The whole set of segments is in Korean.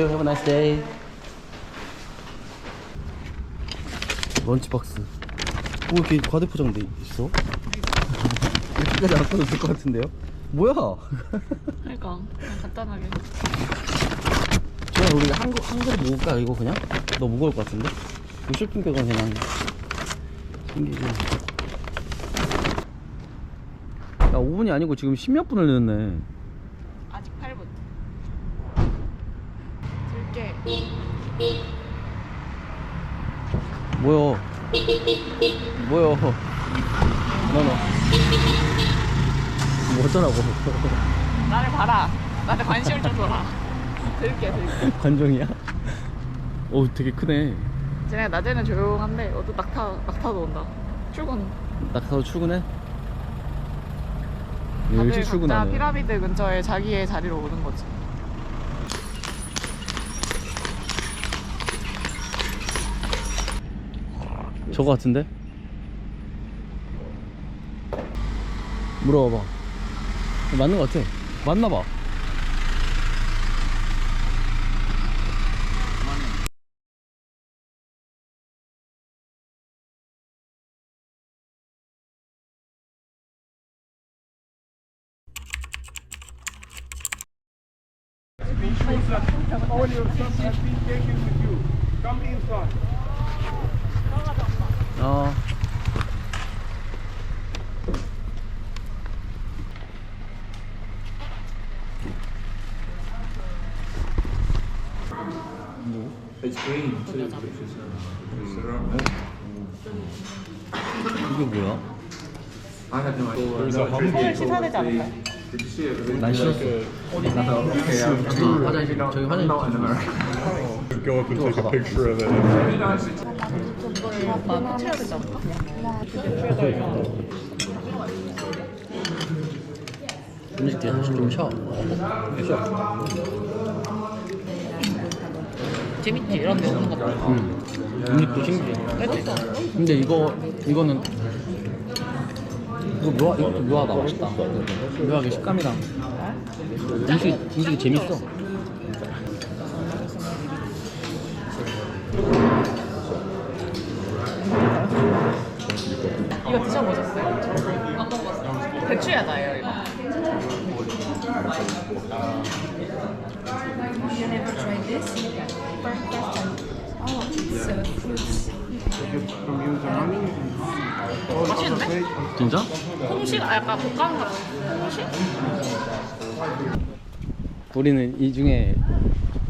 You. Have a nice day. 런치박스. 오, 이렇게 과대 포장돼 있어? 이렇게까지 안 써도 될 것 같은데요? 뭐야? 그러니까 그냥 간단하게. 그냥 우리 한, 그- 한 그릇 먹을까 이거 그냥? 너 무거울 것 같은데? 이 쇼핑백은 그냥 챙기고 야 5분이 아니고 지금 10몇 분을 늦었네 아직 8분. 들게. 뭐야 뭐야 너너 뭐 어쩌라고 나를 봐라. 나한테 관심을 좀 줘라. 들게 들게. 관종이야? 오 되게 크네 쟤네 낮에는 조용한데 어떤 낙타 낙타도 온다. 출근. 낙타도 출근해? 다들 일찍 각자 출근하네 피라미드 근처에 자기의 자리로 오는 거지. 저거 같은데? 물어봐봐. 맞는 거 같아. 맞나봐. All 어. 이게 뭐야? 않을까요? 난 싫었어 아, 화장실 저기 화장실 not in America. Go up and take a picture of it. 나 끝이야 되지 않을까? 음식 뒤에 좀 쉬어 재밌지 이런 데 오는 것도. 음. 음식도 신기해 근데 이거 이거는 이거 묘하, 이것도 묘하다 맛있다 묘하게 식감이랑 음식, 음식이 재밌어 이거 드셔보셨어요? 안 먹어봤어요. 대추야다예요 이거. You never tried this? 맛있는데? 진짜? 홍식 아 약간 볶음 같은 홍식? 우리는 이 중에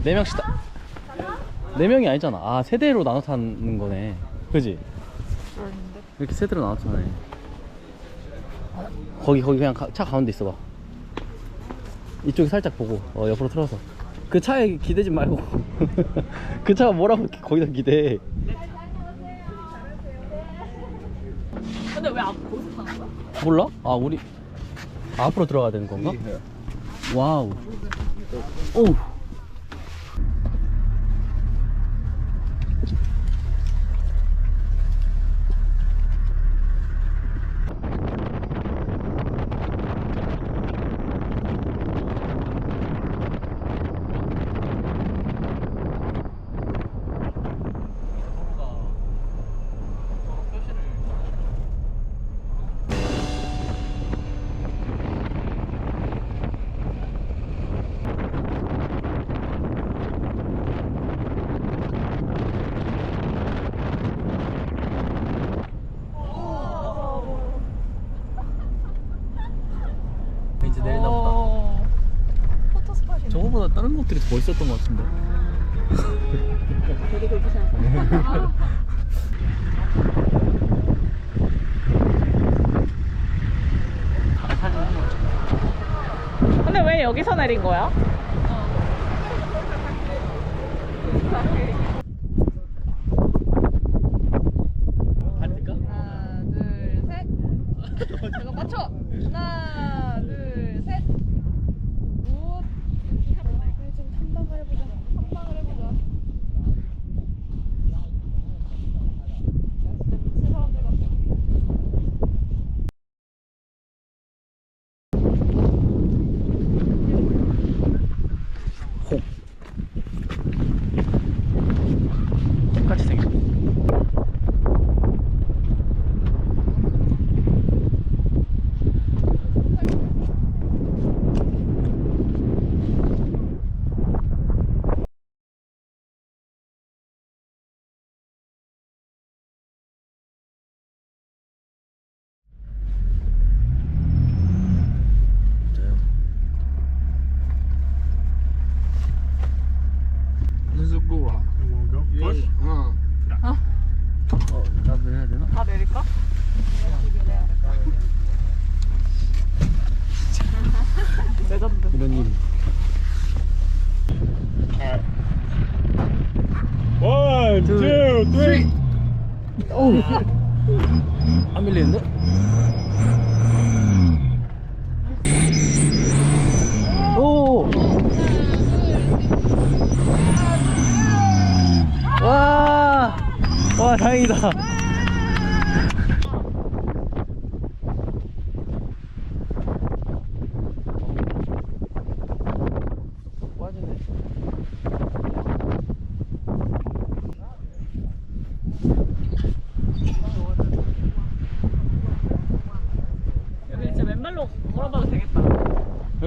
네 명씩 다... 네 명이 아니잖아 아 세 대로 나눠 타는 거네 그지? 이렇게 세 대로 나눠 타네 거기 거기 그냥 가- 차 가운데 있어 봐 이쪽에 살짝 보고 어 옆으로 틀어서 그 차에 기대지 말고 그 차가 뭐라고 기- 거기다 기대 근데 왜 앞, 거기서 타는 거야? 몰라? 아 우리 아, 앞으로 들어가야 되는 건가? 와우 오 이제 내리나 보다 어... 포토 스팟이네. 저거보다 다른 것들이 더 있었던 것 같은데 근데 왜 여기서 내린 거야? 드릴까?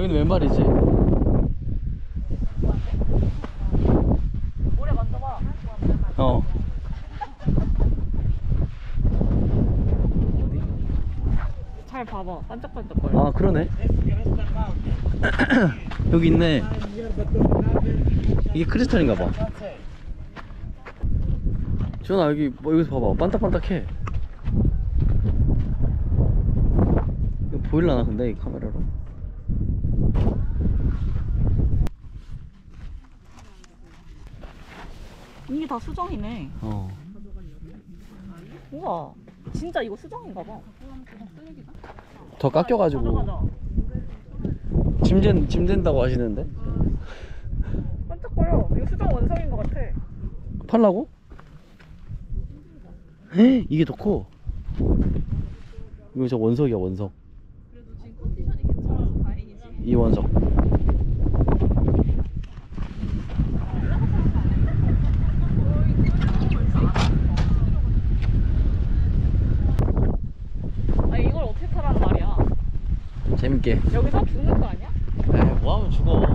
여기는 왼발이지. 어. 잘 봐봐. 반짝반짝거려. 아, 그러네. 여기 있네. 이게 크리스탈인가 봐. 지원아, 여기, 뭐, 여기서 봐봐. 반딱반딱해. 이거 보일라나, 근데, 이 카메라로. 이게 다 수정이네. 어. 우와. 진짜 이거 수정인가 봐. 더 깎여가지고. 짐된, 짐된다고 하시는데? 반짝거려. 이거 수정 원성인 것 같아. 팔라고? 헤, 이게 더 커. 이거 저 원석이야 원석. 그래도 지금 컨디션이 괜찮아서 다행이지. 이 원석. 아 이걸 어떻게 타라는 말이야? 재밌게. 여기서 죽는 거 아니야? 에이, 뭐하면 죽어.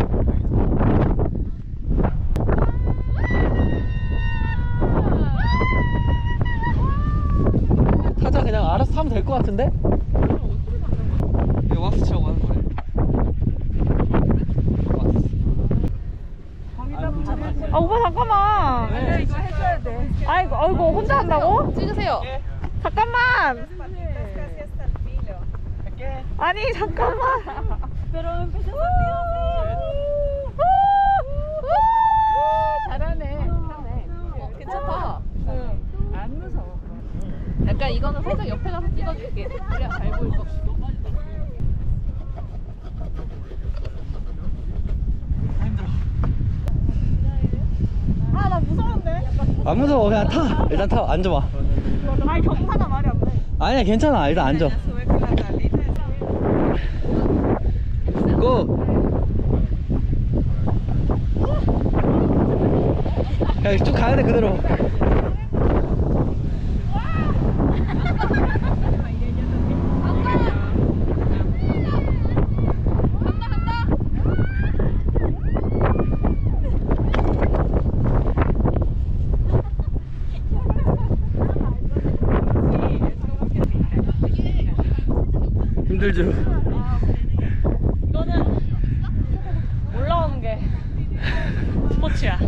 타자 그냥 알아서 타면 될 것 같은데? 이거 왁스 치라고 하는 거래. 아 오빠 잠깐만. 왜? 이거 해줘야 돼. 아이고 아이고 혼자 한다고? 찍으세요. 잠깐만. 아니 잠깐만. 잘하네. 잘하네. 괜찮다. 안 무서워. 약간 이거는 살짝 옆에 가서 찍어줄게. 그래야 잘 보일 것 같아. 아, 나 무서운데? 안 무서워 그냥 타. 일단 타 앉아봐. 아니, 경사가 말이 안 돼. 아니야 괜찮아 일단 앉아. 고. 야, 쭉 가야 돼 그대로. 힘들죠. 이거는 올라오는 게 스포츠야.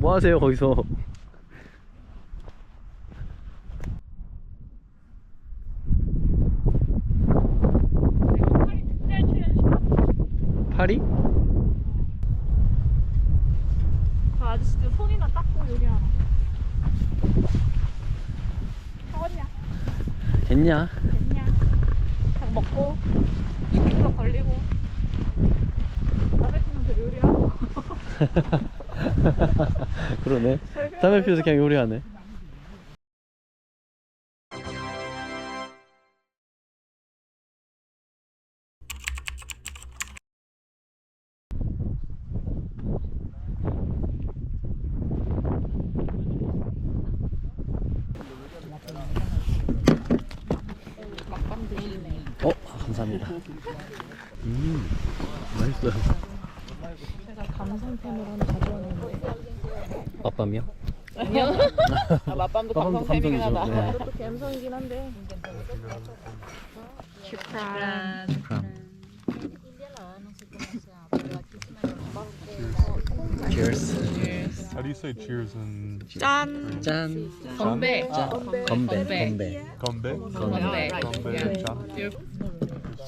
뭐 하세요 거기서? 파리? 그 아저씨들 손이나 닦고 요리하나. 하겠냐? 됐냐? 됐냐? 밥 먹고, 식구도 걸리고, 팀한테 요리하고. 그러네. 담배 피워서 그냥 요리하네. 어, 아, 감사합니다. 음, 맛있어요. 감성템으로 하나 가져왔는데 맛밤이요? 아, 맛밤도 감성 타이밍이 감성이죠. 하다. 네. 감성이긴 한데 Cheers. How do you say cheers in 짠. 짠. 건배. 건배. 건배. 건배. 건배? 건배. 짠.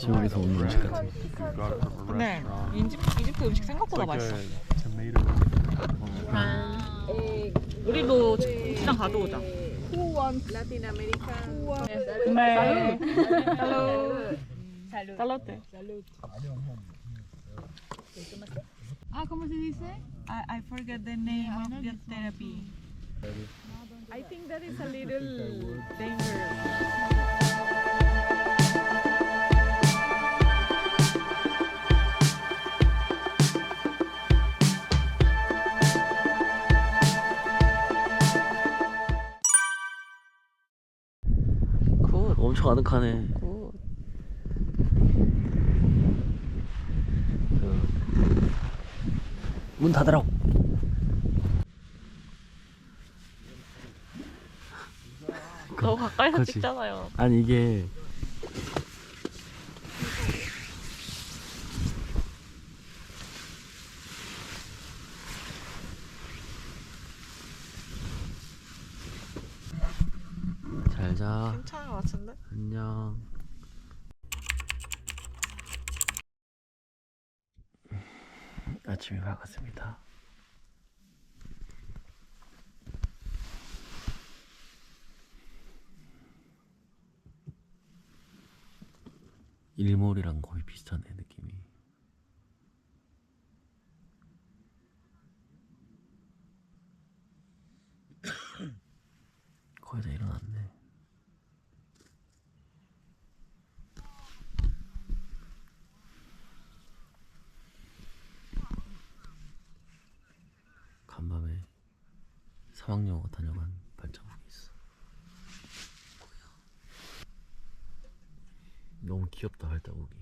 지옥에서 온 음식 a 네. restaurant. 이집, 이집트 음식 생각보다 맛있어. tomato. 우리도 시장 가져오자. 네. Hello. Salute. Ah, ¿cómo se dice? I, I forget the name of the therapy. I think that is a little dangerous. 엄청 아늑하네. 굿. 문 닫으라고. 너무 가까이서. 찍잖아요. 아니 이게 잘자 괜찮은 것 같은데? 안녕 아침이 밝았습니다. 일몰이랑 거의 비슷하네 느낌이. 거의 다 일어났네 간밤에 사막여고 다녀간 발자국이 있어 너무 귀엽다 발자국이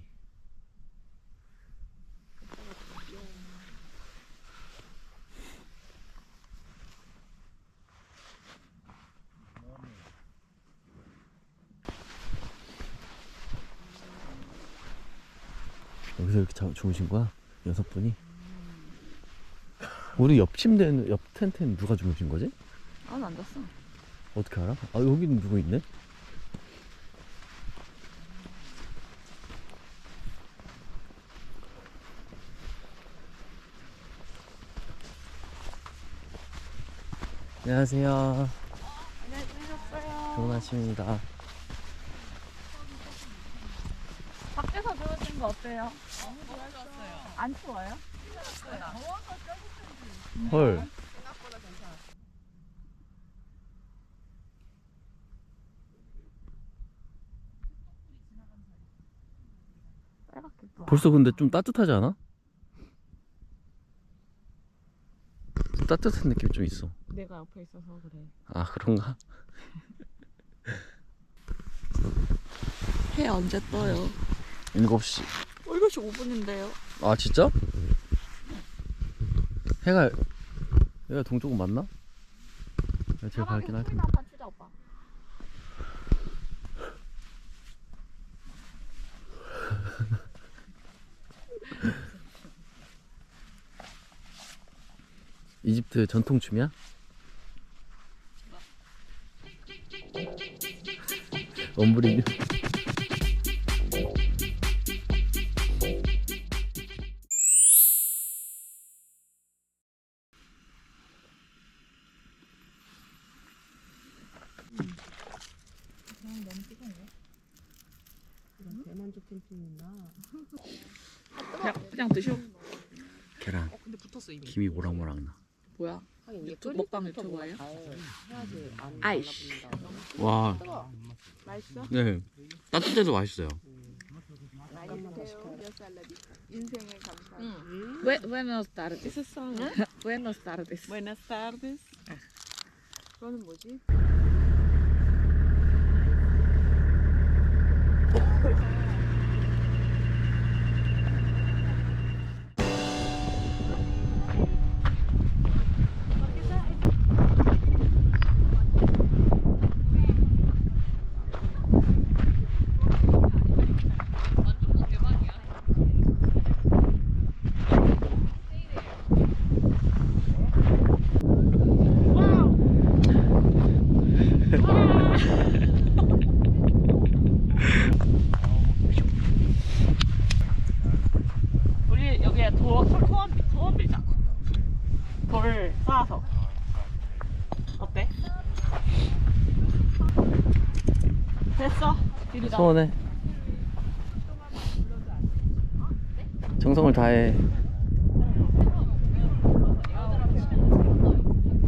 여기서 이렇게 자, 주무신 거야? 여섯 분이? 우리 옆 침대는 옆 텐트는 누가 주무신 거지? 안 앉았어. 어떻게 알아? 아 여기는 누구 있네? 안녕하세요. 좋은 아침입니다. 밖에서 주무신 거 어때요? 너무 좋았어요. 안 추워요? 헐. 벌써 근데 좀 따뜻하지 않아? 좀 따뜻한 느낌이 좀 있어. 내가 옆에 있어서 그래. 아 그런가? 해 언제 떠요? 7시. 어, 7시 5분인데요. 아 진짜? 해가 해가 동쪽은 맞나? 내가 제일 밝긴 할 텐데. 오빠. 이집트 전통 춤이야? 엄브리뉴. 그냥, 그냥 드셔. 계란. 근데 붙었어 이미. 김이 모락모락 나. 뭐야? 유튜브 먹방 유튜버예요? 아이씨. 와. 맛있어? 네. 따뜻해도 맛있어요. Bu- buenos tardes. Buenos tardes. Buenas tardes. 그거는 뭐지? 이렇게 돌, 돌 토원, 토원 밀자. 돌 쌓아서. 어때? 됐어? 이리 가. 소원해. 정성을 다해.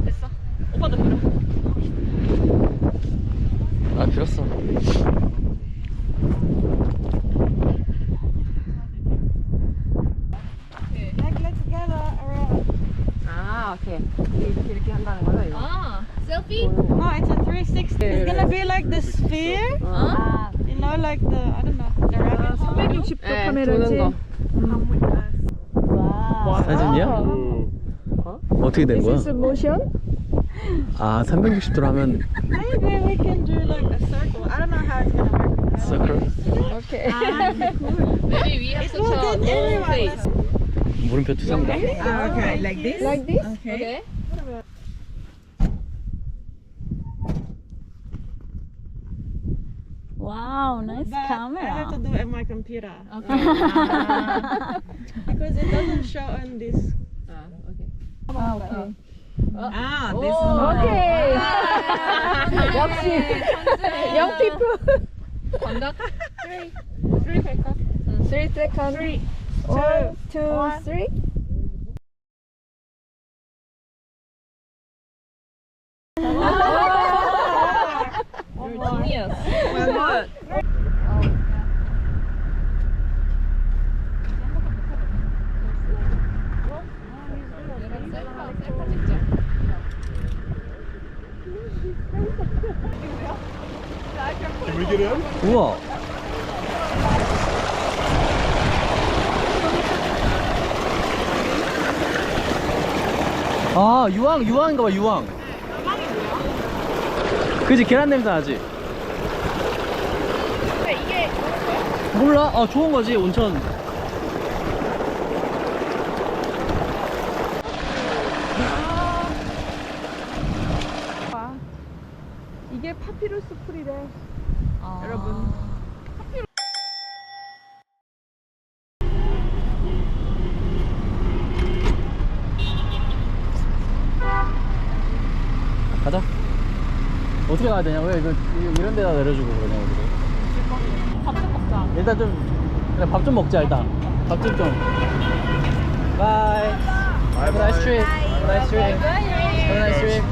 됐어. 오빠도 빌어. 아, 빌었어. Ah, selfie? No, it's a 360. It's gonna be like the sphere. Ah. You know, like the I don't know. The rabbit. 360도 카메라지. 사진이야? 어떻게 된 거야? 모션? 아, 360도로 하면 Maybe we can do like a circle. I don't know how it's gonna work. 서클? 오케이. Maybe we have It such will a get long everyone. face. 물음표 투성이다. okay, like this. Like this? Okay. Wow, nice but camera. I have to do it on my computer. Okay. Uh, because it doesn't show on this. Ah, okay. Ah, okay. Oh. Ah, oh. this oh. is okay. Ah. Wow. Young people. Three. Three seconds. Three seconds. Three. One, two, one. three. Oh. You're genius. Can we get in? 우와. 아 유황 유황인가 봐 유황. 그지 계란 냄새 나지. 이게 몰라? 아 좋은 거지 온천. 이게 파피루스 풀이래. 아. 여러분. 가자. 어떻게 가야 되냐? 왜 이거 이- 이런 데다 내려주고 그러냐 우리. 밥좀 먹자. 일단 좀 밥 좀 먹자 일단. 밥 좀 좀. 바이. Have a nice trip. Have a nice trip. Have a nice trip.